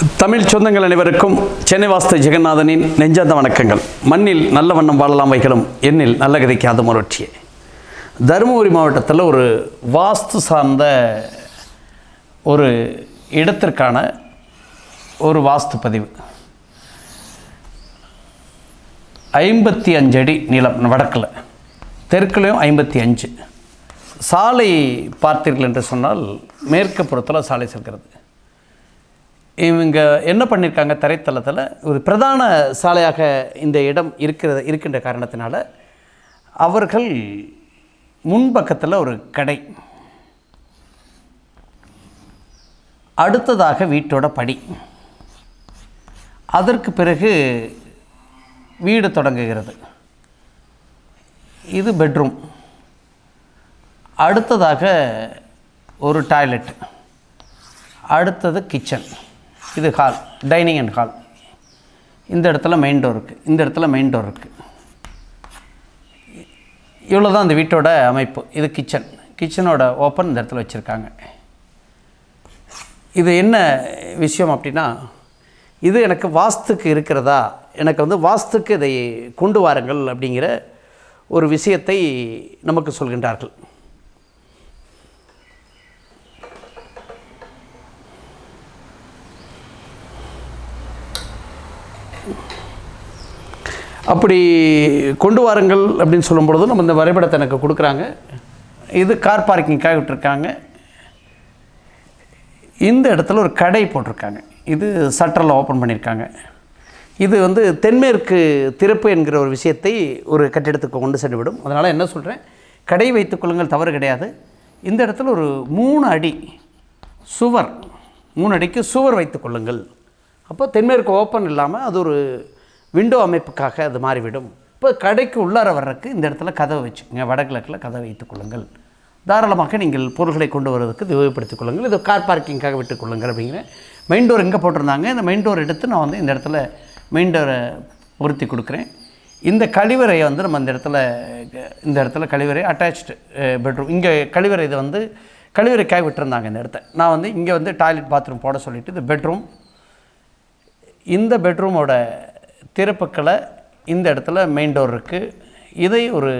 தமிழ் சொந்தங்கள் அனைவருக்கும் சென்னை வாஸ்து ஜெகநாதனின் நெஞ்சாந்த வணக்கங்கள். மண்ணில் நல்ல வண்ணம் வாழலாம் வைகளும் எண்ணில் நல்ல கதைக்கு அது முரட்சியே தருமபுரி மாவட்டத்தில் ஒரு வாஸ்து சார்ந்த ஒரு இடத்திற்கான ஒரு வாஸ்து பதிவு. ஐம்பத்தி அஞ்சு அடி நீளம் வடக்கில். தெற்குலையும் ஐம்பத்தி அஞ்சு. சாலை பார்த்தீர்கள் என்று சொன்னால் மேற்கு புறத்தில் சாலை செல்கிறது. இவங்க என்ன பண்ணியிருக்காங்க தரைத்தளத்தில்? ஒரு பிரதான சாலையாக இந்த இடம் இருக்கிற இருக்கின்ற காரணத்தினால அவர்கள் முன்பக்கத்தில் ஒரு கடை. அடுத்ததாக வீட்டோட படி. அதற்கு பிறகு வீடு தொடங்குகிறது. இது பெட்ரூம். அடுத்ததாக ஒரு டாய்லெட். அடுத்தது கிச்சன். இது ஹால் டைனிங் அண்ட் ஹால் இந்த இடத்துல மெயின் டோர் இருக்குது இந்த இடத்துல மெயின் டோர் இருக்குது இவ்வளோ தான் அந்த வீட்டோட அமைப்பு. இது கிச்சன் கிச்சனோட ஓப்பன் இந்த இடத்துல வச்சுருக்காங்க. இது என்ன விஷயம் அப்படின்னா இது எனக்கு வாஸ்துக்கு இருக்கிறதா? எனக்கு வந்து வாஸ்துக்கு இதை கொண்டு வாருங்கள் அப்படிங்கிற ஒரு விஷயத்தை நமக்கு சொல்கின்றார்கள். அப்படி கொண்டு வாருங்கள் அப்படின்னு சொல்லும் பொழுது நம்ம இந்த வரைபடத்தை எனக்கு கொடுக்குறாங்க. இது கார் பார்க்கிங்காக விட்டுருக்காங்க. இந்த இடத்துல ஒரு கடை போட்டிருக்காங்க. இது சட்டரில் ஓப்பன் பண்ணியிருக்காங்க. இது வந்து தென்மேற்கு திறப்பு என்கிற ஒரு விஷயத்தை ஒரு கட்டிடத்துக்கு கொண்டு சென்றுவிடும். அதனால் என்ன சொல்கிறேன் கடை வைத்துக்கொள்ளுங்கள் தவறு கிடையாது. இந்த இடத்துல ஒரு மூணு அடி சுவர் மூணு அடிக்கு சுவர் வைத்துக்கொள்ளுங்கள் அப்போ தென்மேற்கு ஓப்பன் இல்லாமல் அது ஒரு விண்டோ அமைப்புக்காக அது மாறிவிடும். இப்போ கடைக்கு உள்ளார வர்றதுக்கு இந்த இடத்துல கதவை வச்சுக்கோங்க வடகிழக்கில் கதவை வைத்துக் கொள்ளுங்கள். தாராளமாக நீங்கள் பொருள்களை கொண்டு வருவதற்கு இது உபயோகப்படுத்திக் கொள்ளுங்கள். இது கார் பார்க்கிங்காக விட்டுக் கொள்ளுங்கள் அப்படிங்கிற மெயின் டோர் எங்கே போட்டிருந்தாங்க? இந்த மெயின் டோர் எடுத்து நான் வந்து இந்த இடத்துல மெயின் டோரை பொருத்தி கொடுக்குறேன். இந்த கழிவறையை வந்து நம்ம இந்த இடத்துல இந்த இடத்துல கழிவறை அட்டாச்டு பெட்ரூம் இங்கே கழிவறை இதை வந்து கழிவறைக்காக விட்டுருந்தாங்க இந்த இடத்த. நான் வந்து இங்கே வந்து டாய்லெட் பாத்ரூம் போட சொல்லிவிட்டு இது பெட்ரூம் இந்த பெட்ரூமோட திறப்புக்களை இந்த இடத்துல மெயின் டோர் இருக்குது இதை ஒரு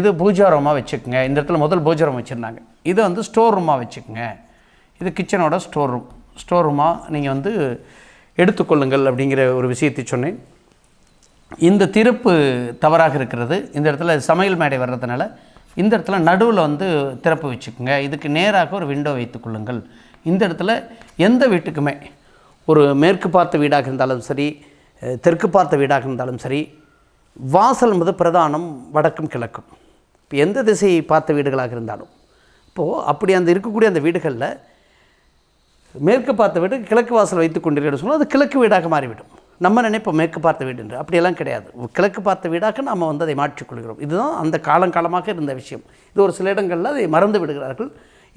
இது பூஜா ரூமாக வச்சுக்கோங்க. இந்த இடத்துல முதல் பூஜா ரூம் வச்சுருந்தாங்க. இதை வந்து ஸ்டோர் ரூமாக வச்சுக்கோங்க. இது கிச்சனோட ஸ்டோர் ரூம் ஸ்டோர் ரூமாக நீங்கள் வந்து எடுத்துக்கொள்ளுங்கள் அப்படிங்கிற ஒரு விஷயத்தை சொன்னேன். இந்த திறப்பு தவறாக இருக்கிறது. இந்த இடத்துல சமையல் மேடை வர்றதுனால இந்த இடத்துல நடுவில் வந்து திறப்பு வச்சுக்கோங்க. இதுக்கு நேராக ஒரு விண்டோ வைத்துக்கொள்ளுங்கள் இந்த இடத்துல எந்த வீட்டுக்குமே ஒரு மேற்கு பார்த்த வீடாக இருந்தாலும் சரி தெற்கு பார்த்த வீடாக இருந்தாலும் சரி வாசல் என்பது பிரதானம் வடக்கும் கிழக்கும். இப்போ எந்த திசையை பார்த்த வீடுகளாக இருந்தாலும் இப்போது அப்படி அந்த இருக்கக்கூடிய அந்த வீடுகளில் மேற்கு பார்த்த வீடு கிழக்கு வாசல் வைத்து கொண்டிருக்கிறது சொன்னால் அது கிழக்கு வீடாக மாறிவிடும். நம்ம நினைப்போம் மேற்கு பார்த்த வீடு என்று. அப்படியெல்லாம் கிடையாது. கிழக்கு பார்த்த வீடாக நாம் வந்து அதை மாற்றிக்கொள்கிறோம் இதுதான் அந்த காலங்காலமாக இருந்த விஷயம். இது ஒரு சில இடங்களில் அதை மறந்து விடுகிறார்கள்.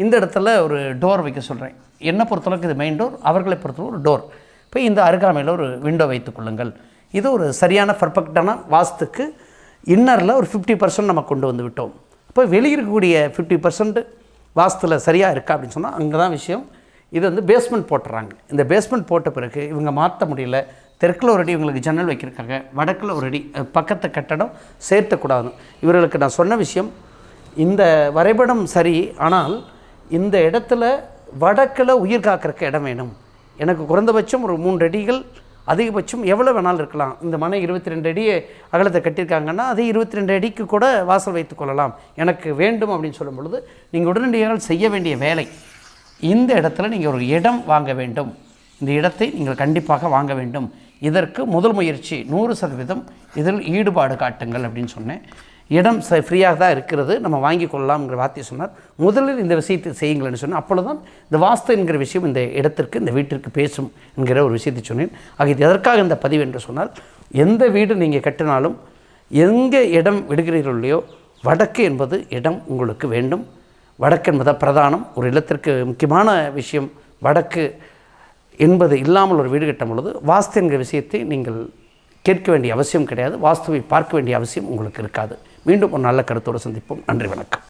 இந்த இடத்துல ஒரு டோர் வைக்க சொல்கிறேன் என்னை பொறுத்தளவுக்கு இது மெயின் டோர் அவர்களை பொறுத்தளவு ஒரு டோர் இப்போ இந்த அருகாமையில் ஒரு விண்டோ வைத்துக் கொள்ளுங்கள். இது ஒரு சரியான பர்ஃபெக்டான வாஸ்துக்கு இன்னரில் ஒரு ஃபிஃப்டி பர்சன்ட் நம்ம கொண்டு வந்து விட்டோம். இப்போ வெளியே இருக்கக்கூடிய ஃபிஃப்டி பர்சன்ட் வாசத்தில் சரியாக இருக்கா அப்படின்னு சொன்னால் அங்கே தான் விஷயம். இது வந்து பேஸ்மெண்ட் போட்டுறாங்க. இந்த பேஸ்மெண்ட் போட்ட பிறகு இவங்க மாற்ற முடியல. தெற்கில் ஒரு அடி இவங்களுக்கு ஜன்னல் வைக்கிருக்காங்க வடக்கில் ஒரு அடி பக்கத்து கட்டடம் சேர்த்தக்கூடாது. இவர்களுக்கு நான் சொன்ன விஷயம் இந்த வரைபடம் சரி ஆனால் இந்த இடத்துல வடக்கில் உயிர் காக்கிறதுக்கு இடம் வேணும். எனக்கு குறைந்தபட்சம் ஒரு மூன்று அடிகள் அதிகபட்சம் எவ்வளோ வேணாலும் இருக்கலாம். இந்த மனை இருபத்தி ரெண்டு அடி அகலத்தை கட்டியிருக்காங்கன்னா அதே இருபத்தி ரெண்டு அடிக்கு கூட வாசல் வைத்துக் கொள்ளலாம். எனக்கு வேண்டும் அப்படின்னு சொல்லும் பொழுது நீங்கள் உடனடியாக செய்ய வேண்டிய வேலை இந்த இடத்துல நீங்கள் ஒரு இடம் வாங்க வேண்டும். இந்த இடத்தை நீங்கள் கண்டிப்பாக வாங்க வேண்டும். இதற்கு முதல் முயற்சி நூறு சதவீதம் இதில் ஈடுபாடு காட்டுங்கள் அப்படின்னு சொன்னேன். இடம் ச ஃப்ரீயாக தான் இருக்கிறது நம்ம வாங்கி கொள்ளலாம்ங்கிற வார்த்தையை சொன்னார். முதலில் இந்த விஷயத்தை செய்யுங்கள்னு சொன்னேன் அப்பொழுதுதான் இந்த வாஸ்து என்கிற விஷயம் இந்த இடத்திற்கு இந்த வீட்டிற்கு பேசும் என்கிற ஒரு விஷயத்தை சொன்னேன். ஆக இது எதற்காக இந்த பதிவு என்று சொன்னால் எந்த வீடு நீங்கள் கட்டினாலும் எங்கே இடம் விடுகிறீர்களோ இல்லையோ வடக்கு என்பது இடம் உங்களுக்கு வேண்டும். வடக்கு என்பது பிரதானம். ஒரு இல்லத்திற்கு முக்கியமான விஷயம் வடக்கு என்பது இல்லாமல் ஒரு வீடு கட்டும் பொழுது வாஸ்து என்கிற விஷயத்தை நீங்கள் கேட்க வேண்டிய அவசியம் கிடையாது. வாஸ்துவை பார்க்க வேண்டிய அவசியம் உங்களுக்கு இருக்காது. மீண்டும் ஒரு நல்ல கருத்தோடு சந்திப்போம். நன்றி வணக்கம்.